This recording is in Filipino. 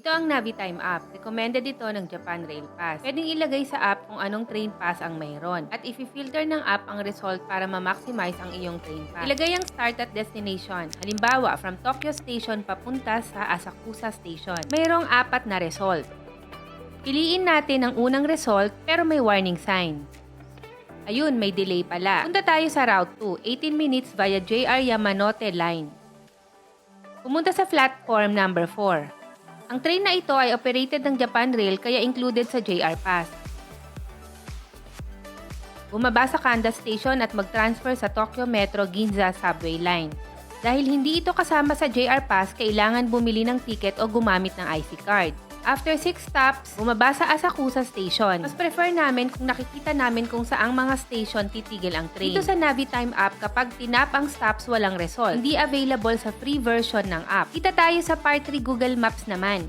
Ito ang Navitime app. Recommended ito ng Japan Rail Pass. Pwedeng ilagay sa app kung anong train pass ang mayroon. At i-filter ng app ang result para ma-maximize ang iyong train pass. Ilagay ang start at destination. Halimbawa, from Tokyo Station papunta sa Asakusa Station. Mayroong apat na result. Piliin natin ang unang result pero may warning sign. Ayun, may delay pala. Punta tayo sa Route 2, 18 minutes via JR Yamanote Line. Pumunta sa platform number 4. Ang train na ito ay operated ng Japan Rail kaya included sa JR Pass. Bumaba sa Kanda Station at mag-transfer sa Tokyo Metro Ginza Subway Line. Dahil hindi ito kasama sa JR Pass, kailangan bumili ng ticket o gumamit ng IC card. After 6 stops, bumaba sa Asakusa Station. Mas prefer namin kung nakikita namin kung saang mga station titigil ang train. Dito sa Navitime app, kapag tinap ang stops walang result. Hindi available sa free version ng app. Kita tayo sa part 3 Google Maps naman.